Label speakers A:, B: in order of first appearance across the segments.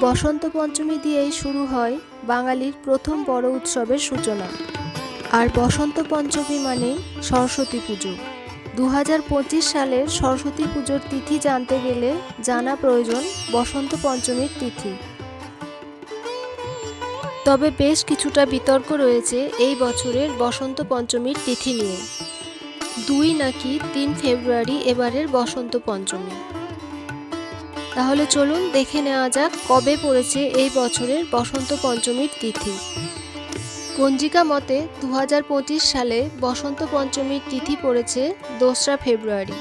A: বসন্ত পঞ্চমী দিয়েই শুরু হয় বাঙালির প্রথম বড় উৎসবের সূচনা। আর বসন্ত পঞ্চমী মানেই সরস্বতী পুজো। দু হাজার পঁচিশ সালের সরস্বতী পুজোর তিথি জানতে গেলে জানা প্রয়োজন বসন্ত পঞ্চমীর তিথি। তবে বেশ কিছুটা বিতর্ক রয়েছে এই বছরের বসন্ত পঞ্চমীর তিথি নিয়ে। দুই নাকি তিন ফেব্রুয়ারি এবারের বসন্ত পঞ্চমী। তাহলে চলুন দেখে নেওয়া যাক কবে পড়েছে এই বছরের বসন্ত পঞ্চমীর তিথি। পঞ্জিকা মতে দু হাজার পঁচিশ সালে বসন্ত পঞ্চমীর তিথি পড়েছে দোসরা ফেব্রুয়ারি।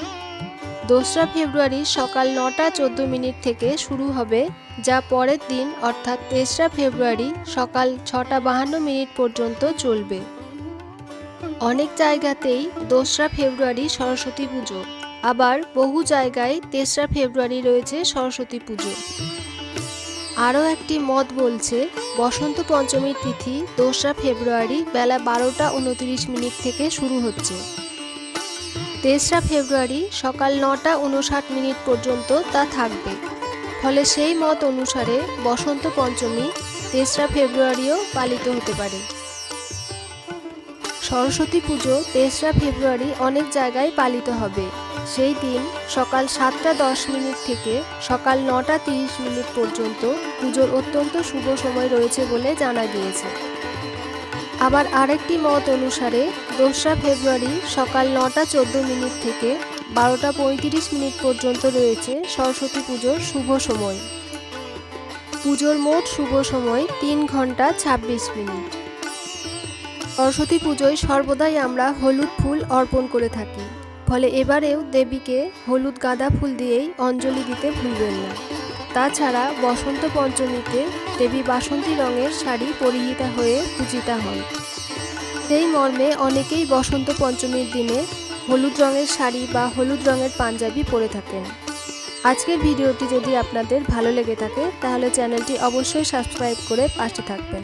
A: দোসরা ফেব্রুয়ারি সকাল নটা চোদ্দ মিনিট থেকে শুরু হবে, যা পরের দিন অর্থাৎ তেসরা ফেব্রুয়ারি সকাল ছটা বাহান্ন মিনিট পর্যন্ত চলবে। অনেক জায়গাতেই দোসরা ফেব্রুয়ারি সরস্বতী পুজো। আবার বহু জায়গায় তেসরা ফেব্রুয়ারি রয়েছে সরস্বতী পুজো। আরও একটি মত বলছে, বসন্ত পঞ্চমীর তিথি দোসরা ফেব্রুয়ারি বেলা বারোটা উনতিরিশ মিনিট থেকে শুরু হচ্ছে। তেসরা ফেব্রুয়ারি সকাল নটা উনষাট মিনিট পর্যন্ত তা থাকবে। ফলে সেই মত অনুসারে বসন্ত পঞ্চমী তেসরা ফেব্রুয়ারিও পালিত হতে পারে। সরস্বতী পুজো তেসরা ফেব্রুয়ারি অনেক জায়গায় পালিত হবে। সেই দিন সকাল সাতটা দশ মিনিট থেকে সকাল নটা তিরিশ মিনিট পর্যন্ত পুজোর অত্যন্ত শুভ সময় রয়েছে বলে জানা গিয়েছে। আবার আরেকটি মত অনুসারে দোসরা ফেব্রুয়ারি সকাল নটা চোদ্দ মিনিট থেকে বারোটা পঁয়ত্রিশ মিনিট পর্যন্ত রয়েছে সরস্বতী পুজোর শুভ সময়। পুজোর মোট শুভ সময় তিন ঘণ্টা ছাব্বিশ মিনিট। সরস্বতী পুজোয় সর্বদাই আমরা হলুদ ফুল অর্পণ করে থাকি। ফলে এবারেও দেবীকে হলুদ গাঁদা ফুল দিয়েই অঞ্জলি দিতে ভুলবেন না। তাছাড়া বসন্ত পঞ্চমীতে দেবী বাসন্তী রঙের শাড়ি পরিহিতা হয়ে পূজিতা হন। সেই মর্মে অনেকেই বসন্ত পঞ্চমীর দিনে হলুদ রঙের শাড়ি বা হলুদ রঙের পাঞ্জাবি পরে থাকেন। আজকের ভিডিওটি যদি আপনাদের ভালো লেগে থাকে, তাহলে চ্যানেলটি অবশ্যই সাবস্ক্রাইব করে পাশে থাকবেন।